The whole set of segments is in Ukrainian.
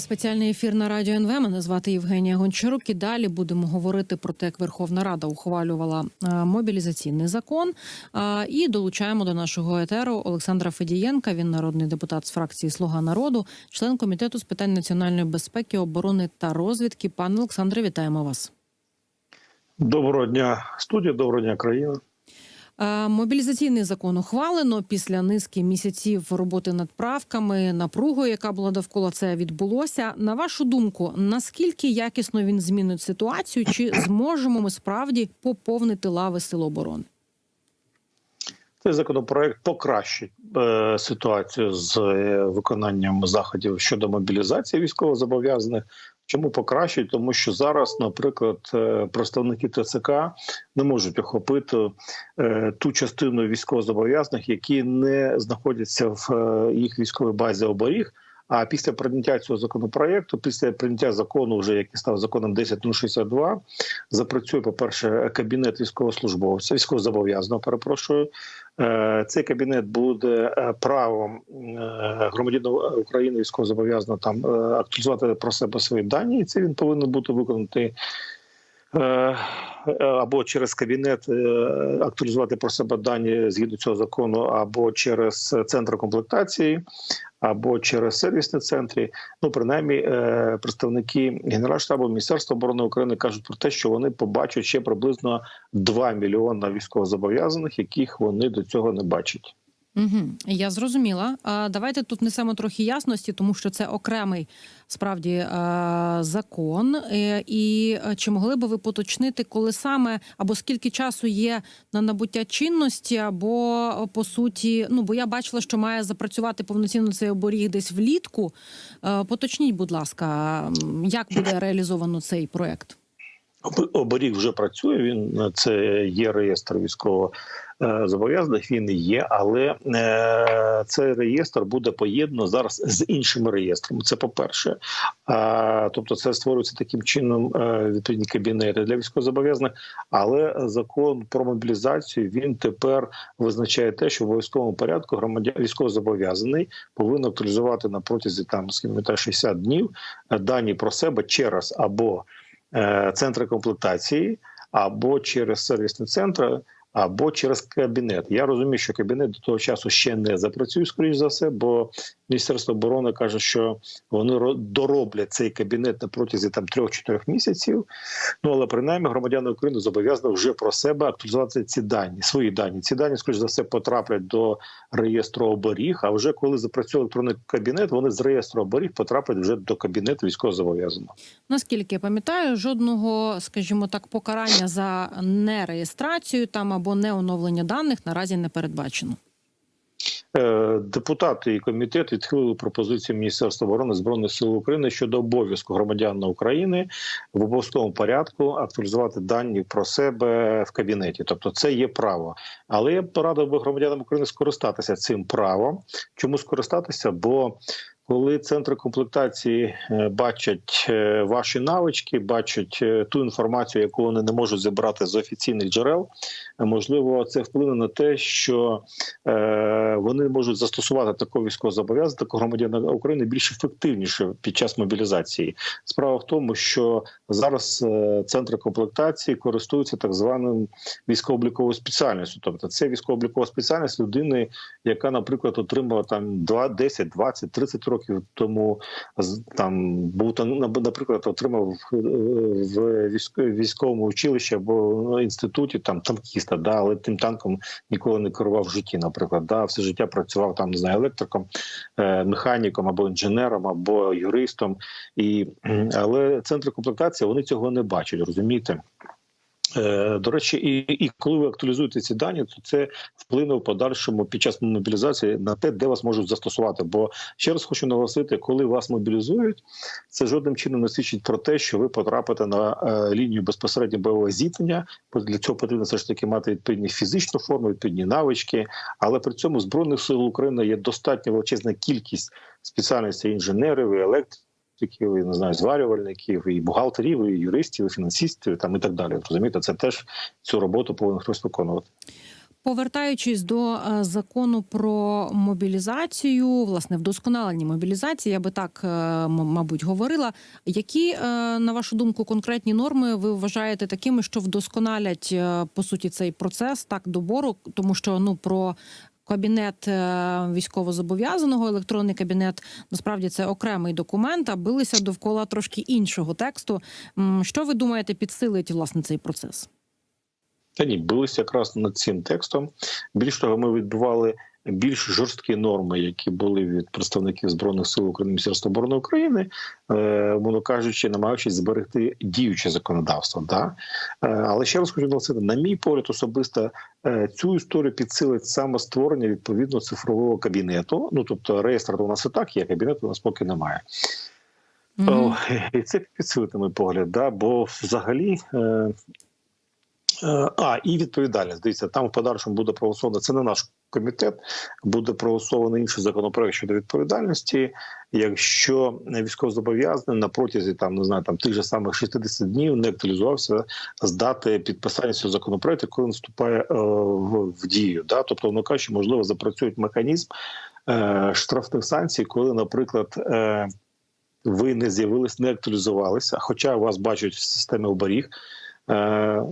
Спеціальний ефір на радіо НВ. Мене звати Євгенія Гончарук. І далі будемо говорити про те, як Верховна Рада ухвалювала е, мобілізаційний закон. І долучаємо до нашого етеру Олександра Федієнка. Він народний депутат з фракції Слуга народу, член комітету з питань національної безпеки, оборони та розвідки. Пане Олександре, вітаємо вас. Доброго дня, студія, доброго дня, країна. Е, Мобілізаційний закон ухвалено після низки місяців роботи над правками, напругою, яка була довкола це відбулося. На вашу думку, наскільки якісно він змінить ситуацію? Чи зможемо ми справді поповнити лави сил оборони? Цей законопроект покращить е, ситуацію з е, виконанням заходів щодо мобілізації військовозобов'язаних. Чому покращують? Тому що зараз, наприклад, е, представники ТЦК не можуть охопити е, ту частину військовозобов'язаних, які не знаходяться в е, їх військовій базі оберіг. А після прийняття цього законопроекту, після прийняття закону, вже який став законом 10.062, запрацює по перше кабінет військовослужбовця, військовозобов'язаного. Перепрошую, Е, цей кабінет буде е, правом е, громадянина України військовозобов'язаного там актуалізувати про себе свої дані, і це він повинен бути виконати. Е, Або через кабінет е, актуалізувати про себе дані згідно цього закону, або через центр комплектації, або через сервісні центри. Ну, принаймні, е, представники Генеральштабу Міністерства оборони України кажуть про те, що вони побачать ще приблизно 2 мільйона військовозобов'язаних, яких вони до цього не бачать. Угу, я зрозуміла. Давайте тут несемо трохи ясності, тому що це окремий справді е, закон. Е, І е, чи могли би ви поточнити, коли саме або скільки часу є на набуття чинності, або по суті, ну бо я бачила, що має запрацювати повноцінно цей оборіг десь влітку. Поточніть, будь ласка, як буде реалізовано цей проект? Об- Оберіг вже працює. Він це є реєстр військово е, зобов'язаних. Він є, але е, цей реєстр буде поєднано зараз з іншими реєстрами. Це по перше, тобто, це створюється таким чином е, відповідні кабінети для військовозобов'язаних. Але закон про мобілізацію він тепер визначає те, що в обов'язковому порядку громадян військовозобов'язаний повинен актуалізувати на протязі там скільки 60 днів е, дані про себе через або е, центри комплектації, або через сервісні центри, або через кабінет. Я розумію, що кабінет до того часу ще не запрацює, скоріш за все, бо Міністерство оборони каже, що вони ро- дороблять цей кабінет на протязі там 3-4 місяців. Ну але принаймні громадяни України зобов'язані вже про себе актуалізувати ці дані, свої дані. Ці дані, скоріш за все, потраплять до реєстру оберіг. А вже коли запрацює електронний кабінет, вони з реєстру оберіг потраплять вже до кабінету військовозобов'язаного. Наскільки я пам'ятаю, жодного, скажімо так, покарання за нереєстрацію там або неоновлення даних наразі не передбачено. Е, Депутати і комітет відхилили пропозицію Міністерства оборони збройних сил України щодо обов'язку громадян України в обов'язковому порядку актуалізувати дані про себе в кабінеті. Тобто, це є право. Але я порадив би громадянам України скористатися цим правом. Чому скористатися? Бо коли центри комплектації е, бачать е, ваші навички, бачать ту інформацію, яку вони не можуть зібрати з офіційних джерел, можливо, це вплине на те, що е, вони можуть застосувати такого військовозобов'язаного, такого громадянина України більш ефективніше під час мобілізації. Справа в тому, що зараз е, центри комплектації користуються так званим військово-обліковою спеціальністю. Тобто, це військово-облікова спеціальність людини, яка, наприклад, отримала там 2, 10, 20, 30 років тому там був наприклад, отримав е, в військовому училищі або ну, інституті там танкіста, да, але тим танком ніколи не керував в житті, наприклад, да, все життя працював там, не знаю, електриком, е, механіком або інженером, або юристом. І але центри комплектації вони цього не бачать, розумієте? Е, До речі, і, і коли ви актуалізуєте ці дані, то це вплине в подальшому під час мобілізації на те, де вас можуть застосувати. Бо ще раз хочу наголосити, коли вас мобілізують, це жодним чином не свідчить про те, що ви потрапите на е, лінію безпосередньо бойового зіткнення. Для цього потрібно все ж таки мати відповідні фізичну форму, відповідні навички. Але при цьому збройних сил України є достатньо величезна кількість спеціальностей інженерів і електриків, і, не знаю, зварювальників, і бухгалтерів, і юристів, і фінансистів, там і так далі. Розумієте, це теж цю роботу повинен хтось виконувати. Повертаючись до е, закону про мобілізацію, власне, вдосконалення мобілізації, я би так, е, мабуть, говорила. Які, е, на вашу думку, конкретні норми ви вважаєте такими, що вдосконалять по суті цей процес так добору, тому що ну про. Кабінет е, військовозобов'язаного, електронний кабінет насправді це окремий документ, а билися довкола трошки іншого тексту. Що ви думаєте, підсилить власне цей процес? Та ні, билися якраз над цим текстом. Більш того, ми відбували більш жорсткі норми, які були від представників збройних сил України Міністерства оборони України, е, мовно кажучи, намагаючись зберегти діюче законодавство. Да? Е, але ще раз хочу наголосити, на мій погляд, особисто е, цю історію підсилить саме створення відповідно цифрового кабінету. Ну тобто реєстр у нас і так є, кабінету у нас поки немає. Мгм. О, і це підсилити мій погляд, да? бо взагалі. Е, а, і відповідальність. Дивіться, там в подальшому буде проголосовано. Це не наш комітет, буде проголосований інший законопроект щодо відповідальності. Якщо військовозобов'язаний на протязі там не знаю, там тих же самих 60 днів не актуалізувався з дати підписання цього законопроекту, коли він вступає е, в, в дію. Да? Тобто, воно кажучи, можливо, запрацюють механізм е, штрафних санкцій, коли, наприклад. Е, ви не з'явились, не актуалізувалися, хоча вас бачать в системі оберіг. Е,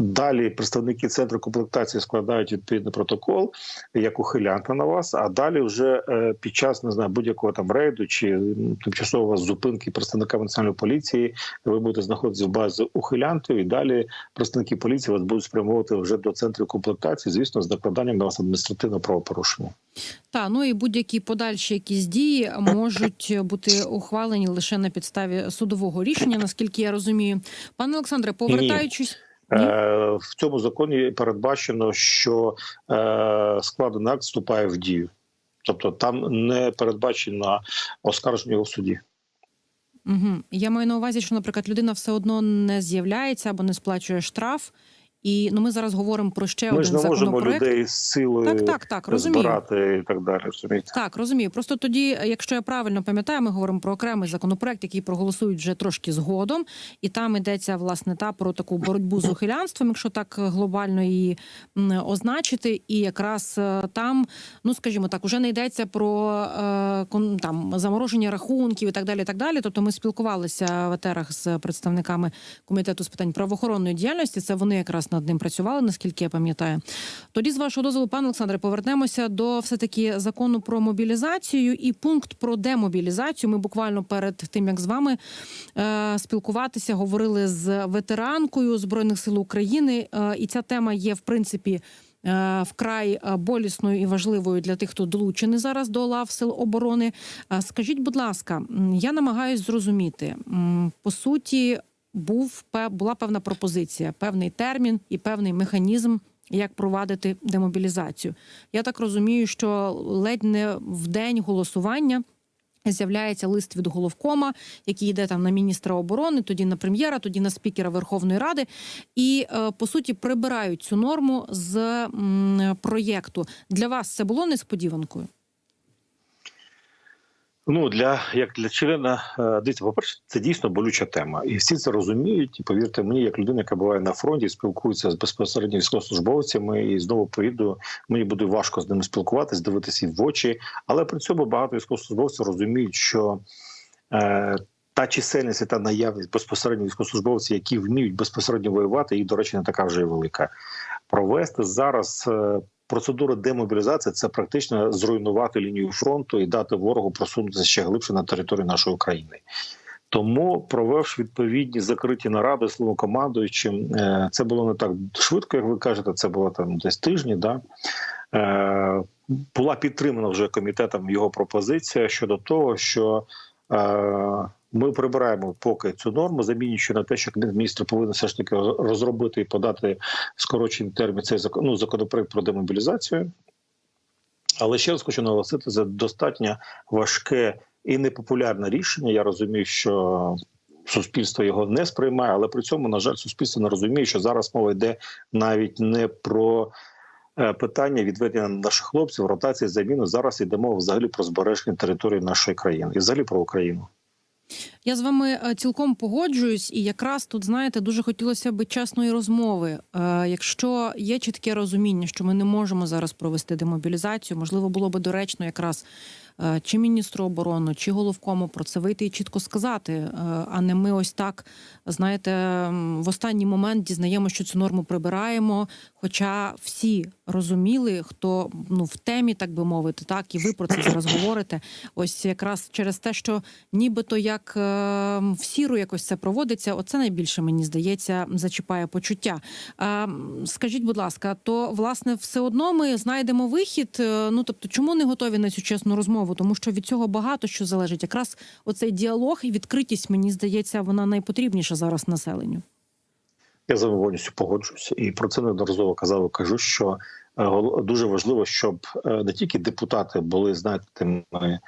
Далі представники центру комплектації складають відповідний протокол як ухилянта на вас. А далі вже е, під час не знаю будь-якого там рейду чи тимчасового зупинки представника національної поліції ви будете знаходитися в базі ухилянтів, і далі представники поліції вас будуть спрямовувати вже до центру комплектації, звісно, з накладанням на вас адміністративного правопорушення. Та ну і будь-які подальші якісь дії можуть бути ухвалені лише на підставі судового рішення, наскільки я розумію. Пане Олександре, повертаючись. Ні? Е, в цьому законі передбачено, що е, складений акт вступає в дію. Тобто там не передбачено оскарження у суді. Угу. Я маю на увазі, що, наприклад, людина все одно не з'являється або не сплачує штраф. І ну ми зараз говоримо про ще Ми один ж не можемо законопроект. людей з силою Так, так, так, розумію. збирати і так далі. Розумієте? Так, розумію. Просто тоді, якщо я правильно пам'ятаю, ми говоримо про окремий законопроект, який проголосують вже трошки згодом, і там йдеться власне та про таку боротьбу з ухилянством, якщо так глобально її означити. І якраз е, там, ну скажімо так, уже не йдеться про е, там замороження рахунків і так далі. і Так далі. Тобто, ми спілкувалися в етерах з представниками комітету з питань правоохоронної діяльності. Це вони якраз над ним працювали, наскільки я пам'ятаю. Тоді, з вашого дозволу, пане Олександре, повернемося до все таки закону про мобілізацію і пункт про демобілізацію. Ми буквально перед тим, як з вами е, спілкуватися, говорили з ветеранкою збройних сил України, е, і ця тема є в принципі. е, Вкрай е, болісною і важливою для тих, хто долучений зараз до лав сил оборони. Е, Скажіть, будь ласка, я намагаюсь зрозуміти по суті, був була певна пропозиція, певний термін і певний механізм, як провадити демобілізацію. Я так розумію, що ледь не в день голосування. З'являється лист від головкома, який йде там на міністра оборони, тоді на прем'єра, тоді на спікера Верховної Ради, і е, по суті прибирають цю норму з проєкту. Для вас це було несподіванкою? Ну для як для члена е, дивіться, по перше, це дійсно болюча тема, і всі це розуміють. І повірте мені, як людина, яка буває на фронті, спілкується з безпосередньо військовослужбовцями, і знову поїду. Мені буде важко з ними спілкуватись, дивитися в очі. Але при цьому багато військовослужбовців розуміють, що е, та чисельність і та наявність безпосередньо військовослужбовців, які вміють безпосередньо воювати, їх, до речі, не така вже й велика. Провести зараз. Процедура демобілізації це практично зруйнувати лінію фронту і дати ворогу просунутися ще глибше на територію нашої країни. Тому, провівши відповідні закриті наради словом командуючим, е, це було не так швидко, як ви кажете. Це було там десь тижні. Да? Е, Була підтримана вже комітетом його пропозиція щодо того, що е, ми прибираємо поки цю норму, замінюючи на те, що міністрів повинен все ж таки розробити і подати скорочений термін цей закон, ну, законопроект про демобілізацію. Але ще раз хочу наголосити, це достатньо важке і непопулярне рішення. Я розумію, що суспільство його не сприймає, але при цьому, на жаль, суспільство не розуміє, що зараз мова йде навіть не про е, питання відведення наших хлопців, ротації, заміну. Зараз йде мова взагалі про збереження території нашої країни і взагалі про Україну. Я з вами е, цілком погоджуюсь, і якраз тут знаєте, дуже хотілося б чесної розмови. Е, Якщо є чітке розуміння, що ми не можемо зараз провести демобілізацію, можливо, було би доречно якраз е, чи міністру оборони, чи головкому про це вийти і чітко сказати, а не ми ось так знаєте, в останній момент дізнаємося, що цю норму прибираємо. Хоча всі розуміли, хто ну в темі, так би мовити, так і ви про це зараз говорите. Ось якраз через те, що нібито як е, в сіру якось це проводиться, оце найбільше мені здається зачіпає почуття. Е, скажіть, будь ласка, то власне все одно ми знайдемо вихід. е, Ну тобто, чому не готові на цю чесну розмову? Тому що від цього багато що залежить. Якраз оцей діалог і відкритість, мені здається, вона найпотрібніша зараз населенню. Я з вами повністю погоджуюся, і про це неодноразово казав. Кажу, що дуже важливо, щоб е, не тільки депутати були знаєте, тими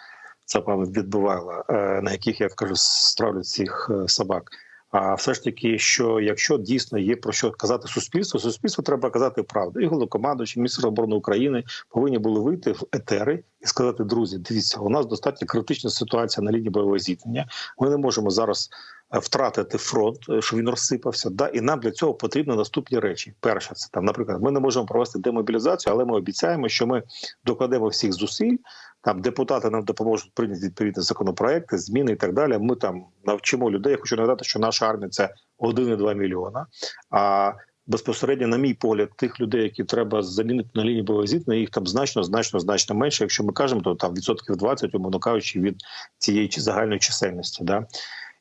цапами відбивала, е, на яких я кажу, стравлять цих е, собак. А все ж таки, що якщо дійсно є про що казати суспільству, суспільству треба казати правду. І головнокомандуючий, міністр оборони України повинні були вийти в етери і сказати: друзі, дивіться, у нас достатньо критична ситуація на лінії бойового зіткнення. Ми не можемо зараз е, втратити фронт, е, щоб він розсипався. Да, і нам для цього потрібні наступні речі. Перше, це там, наприклад, ми не можемо провести демобілізацію, але ми обіцяємо, що ми докладемо всіх зусиль. Там депутати нам допоможуть прийняти відповідні законопроекти, зміни і так далі. Ми там навчимо людей. Я хочу нагадати, що наша армія це 1,2 мільйона. А безпосередньо, на мій погляд, тих людей, які треба замінити на лінії бойового їх там значно, значно, значно менше. Якщо ми кажемо, то там відсотків 20, умовно кажучи, від цієї загальної чисельності. Да?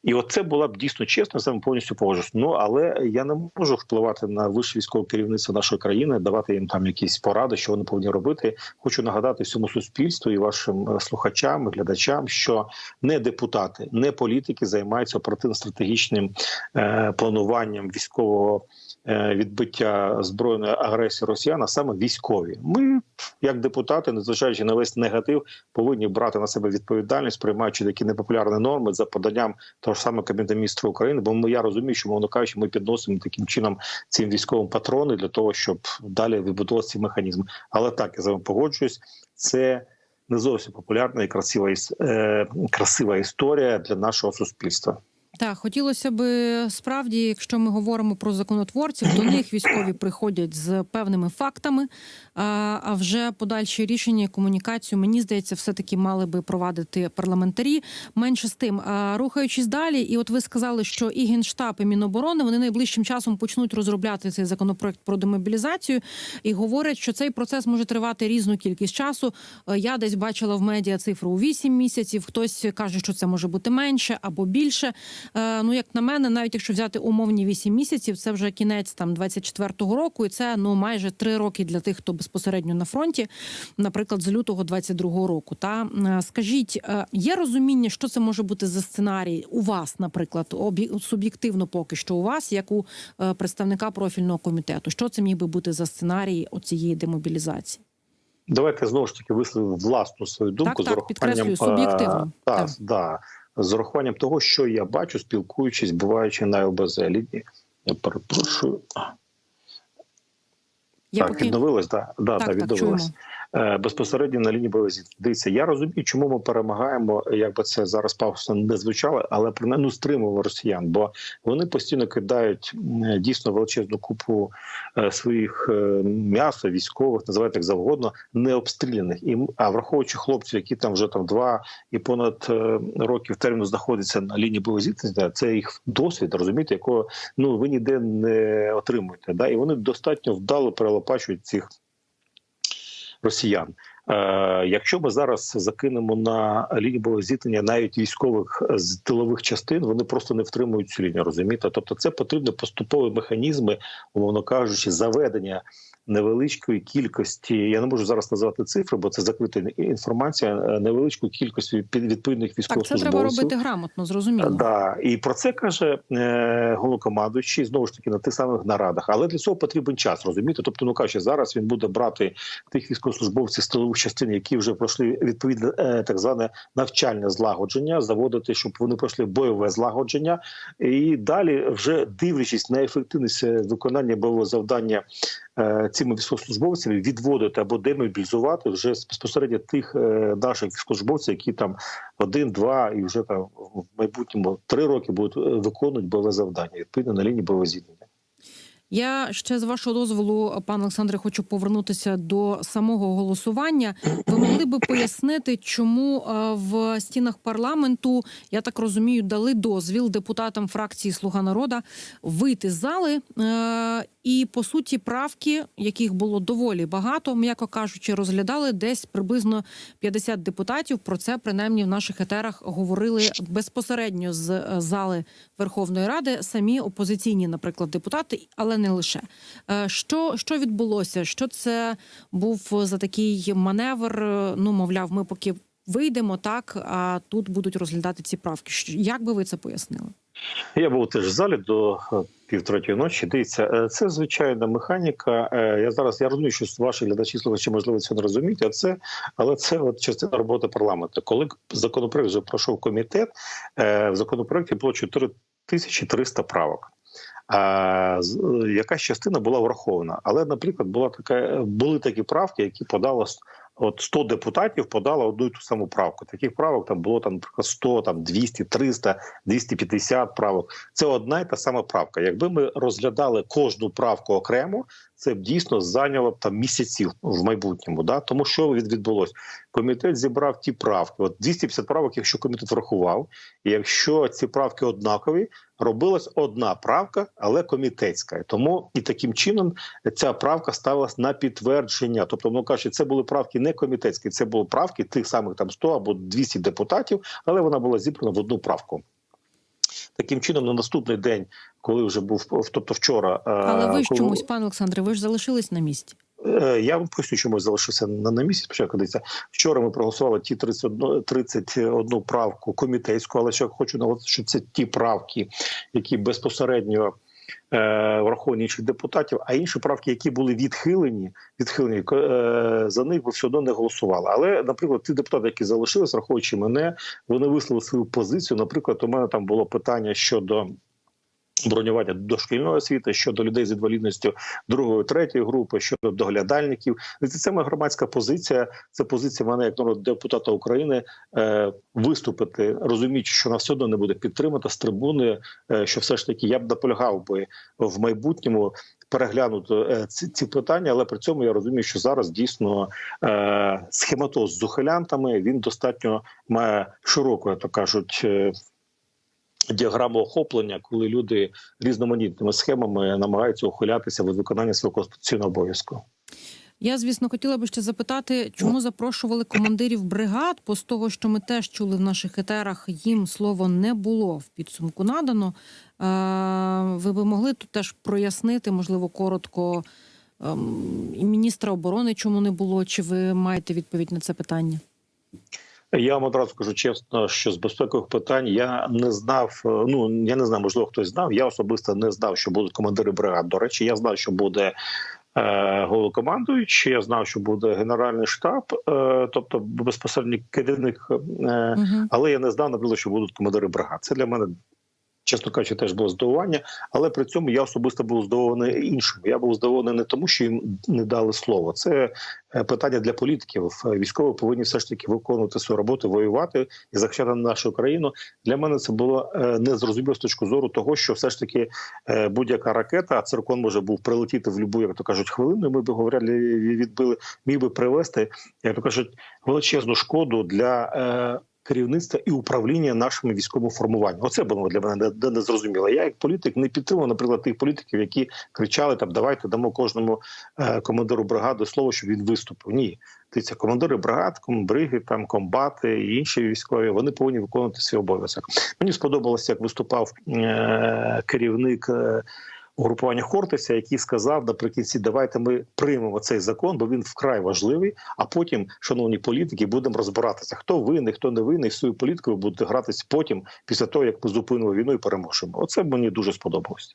І от це була б дійсно чесно, вами повністю погоджуюсь. Ну але я не можу впливати на вище військове керівництво нашої країни, давати їм там якісь поради, що вони повинні робити. Хочу нагадати всьому суспільству і вашим е, слухачам, глядачам, що не депутати, не політики займаються оперативно-стратегічним е, плануванням військового відбиття збройної агресії росіян, а саме військові. Ми, як депутати, незважаючи на весь негатив, повинні брати на себе відповідальність, приймаючи такі непопулярні норми за поданням того ж саме Кабінету міністрів України. Бо ми я розумію, що мовно кажучи, ми підносимо таким чином цим військовим патрони для того, щоб далі вибудувати ці механізми. Але так я з вами погоджуюсь, це не зовсім популярна і красива е, красива історія для нашого суспільства. Так, хотілося би справді, якщо ми говоримо про законотворців, до них військові приходять з певними фактами. А вже подальші рішення комунікацію, мені здається, все таки мали би провадити парламентарі. Менше з тим, рухаючись далі, і от ви сказали, що і генштаб, і міноборони вони найближчим часом почнуть розробляти цей законопроект про демобілізацію і говорять, що цей процес може тривати різну кількість часу. Е, Я десь бачила в медіа цифру у 8 місяців. Хтось каже, що це може бути менше або більше. Е, Ну, як на мене, навіть якщо взяти умовні 8 місяців, це вже кінець там 24-го року, і це ну майже 3 роки для тих, хто безпосередньо на фронті, наприклад, з лютого 22-го року. Та Е, скажіть, е, є розуміння, що це може бути за сценарій у вас, наприклад, суб'єктивно поки що у вас, як у представника профільного комітету, що це міг би бути за сценарій оцієї демобілізації? Давайте знову ж таки висловимо власну свою думку Так, так, підкреслюю, суб'єктивно. е, Так, Так. да, з урахуванням того, що я бачу, спілкуючись, буваючи на ЛБЗ. Я перепрошую. Я так, відновилось, да, да, Так, так, так, відновилось. чуємо. Е, безпосередньо на лінії бойових. Дивіться, я розумію, чому ми перемагаємо, як би це зараз пафосно не звучало, але принаймні ну, стримуємо росіян, бо вони постійно кидають дійсно величезну купу е, своїх е, м'яса, військових, називайте як завгодно, не обстріляних. І а враховуючи хлопців, які там вже там два і понад років терміну знаходяться на лінії бойових зіткнень, це їх досвід, розумієте, якого ну ви ніде не отримуєте. Да? І вони достатньо вдало перелопачують цих росіян. Е, якщо ми зараз закинемо на лінію зіткнення навіть військових з тилових частин, вони просто не втримують цю лінію, розумієте? Тобто, це потрібні поступові механізми, умовно кажучи, заведення невеличкої кількості. Я не можу зараз назвати цифри, бо це закрита інформація. е, Невеличку кількість від- відповідних Так, це треба робити грамотно, зрозуміло. Да, і про це каже е, головнокомандуючий знову ж таки на тих самих нарадах. Але для цього потрібен час, розумієте? Тобто, ну каже, зараз він буде брати тих військовослужбовців з тилових частин, які вже пройшли відповідне е, так зване навчальне злагодження, заводити, щоб вони пройшли бойове злагодження, і далі, вже дивлячись на ефективність е, виконання бойового завдання е, цими військовослужбовцями відводити або демобілізувати вже безпосередньо тих е, наших військовослужбовців, які там один, два і вже там в майбутньому три роки будуть е, виконувати бойове завдання відповідно на лінії бойового зіткнення. Я ще з вашого дозволу, пане Олександре, хочу повернутися до самого голосування. Ви могли би пояснити, чому е, в стінах парламенту, я так розумію, дали дозвіл депутатам фракції Слуга народа вийти з зали, е, і по суті правки, яких було доволі багато, м'яко кажучи, розглядали десь приблизно 50 депутатів. Про це принаймні в наших етерах говорили безпосередньо з е, зали Верховної Ради самі опозиційні, наприклад, депутати, але не лише. Е, Що, що відбулося? Що це був за такий маневр? Е, Ну, мовляв, ми поки вийдемо так, а тут будуть розглядати ці правки. Як би ви це пояснили? Я був теж в залі до е, півтретьої ночі. Дивіться, це звичайна механіка. Я зараз я розумію, що ваші глядачі слухачі можливо це не розуміють. А це але це от частина роботи парламенту. Коли законопроект вже пройшов комітет, в законопроекті було 4300 правок. Е, якась частина була врахована, але, наприклад, була така були такі правки, які подало с- от 100 депутатів подало одну і ту саму правку. Таких правок там було там наприклад 100, там 200, 300, 250 правок. Це одна і та сама правка. Якби ми розглядали кожну правку окремо, це б дійсно зайняло там місяців в майбутньому. Да? Тому що від- відбулось? Комітет зібрав ті правки. От 250 правок, якщо комітет врахував, і якщо ці правки однакові, робилась одна правка, але комітетська. Тому і таким чином ця правка ставилась на підтвердження. Тобто, воно каже, це були правки не комітетські, це були правки тих самих там 100 або 200 депутатів, але вона була зібрана в одну правку. Таким чином, на наступний день, коли вже був тобто вчора, е, Але ви ж коли- чомусь, пане Олександре, ви ж залишились на місці. Е, Я вам поясню, чому я залишився на, на місці. Спочатку дивіться. Вчора ми проголосували ті 31, 31 правку комітетську, але ще хочу наголосити, що це ті правки, які безпосередньо враховані інших депутатів, а інші правки, які були відхилені, відхилені е, за них все одно не голосували. Але, наприклад, ті депутати, які залишились, враховуючи мене, вони висловили свою позицію. Наприклад, у мене там було питання щодо. Бронювання дошкільної освіти щодо людей з інвалідністю другої, третьої групи, щодо доглядальників. Це моя громадська позиція. Це позиція мене як народного депутата України е, виступити, розуміючи, що все одно не буде підтримана з трибуни. Е, що все ж таки я б наполягав би в майбутньому переглянути е, ці, ці питання, але при цьому я розумію, що зараз дійсно е, схематоз з ухилянтами він достатньо має широку, то кажуть. Діаграму охоплення, коли люди різноманітними схемами намагаються ухилятися від виконання свого конституційного обов'язку. Я, звісно, хотіла би ще запитати, чому запрошували командирів бригад, бо з того, що ми теж чули в наших етерах, їм слово не було в підсумку надано. Ви би могли тут теж прояснити, можливо, коротко ем, і міністра оборони, чому не було? Чи ви маєте відповідь на це питання? Я вам одразу кажу чесно, що з безпекових питань я не знав. е, Ну я не знаю, можливо, хтось знав. Я особисто не знав, що будуть командири бригад. До речі, я знав, що буде. е, Головнокомандуючий, я знав, що буде генеральний штаб, е, тобто безпосередньо керівник, е, Угу. але я не знав, наприклад, що будуть командири бригад. Це для мене, чесно кажучи, теж було здивування. Але при цьому я особисто був здивований іншим. Я був здивований не тому, що їм не дали слово. Це е, питання для політиків. Військові повинні все ж таки виконувати свою роботу, воювати і захищати нашу країну. Для мене це було е, незрозуміло з точки зору того, що все ж таки е, будь-яка ракета, а циркон може був прилетіти в любу, як то кажуть, хвилину. Ми би говорили, відбили, міг би привести, як то кажуть, величезну шкоду для. Керівництва і управління нашими військовими формуваннями. Оце було для мене не, зрозуміло. Я як політик не підтримував, наприклад, тих політиків, які кричали там: давайте дамо кожному е, командиру бригади слово, щоб він виступив. Ні, дивіться, командири бригад, комбриги, там комбати і інші військові. Вони повинні виконувати свій обов'язок. Мені сподобалося, як виступав е, керівник. Е, Угрупування Хортиця, який сказав наприкінці, давайте ми приймемо цей закон, бо він вкрай важливий. А потім, шановні політики, будемо розбиратися, хто винний, хто не винний. Свою політикою будуть гратися потім, після того як ми зупинимо війну і переможемо. Оце мені дуже сподобалось.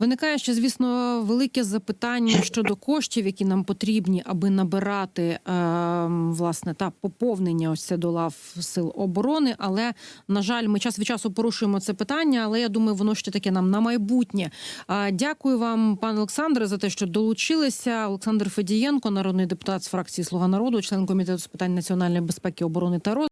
Виникає ще, звісно, велике запитання щодо коштів, які нам потрібні, аби набирати е, власне та поповнення ось це до лав сил оборони. Але на жаль, ми час від часу порушуємо це питання. Але я думаю, воно ще таке нам на майбутнє. Дякую вам, пане Олександре, за те, що долучилися. Олександр Федієнко, народний депутат з фракції Слуга народу, член комітету з питань національної безпеки, оборони та розвитку.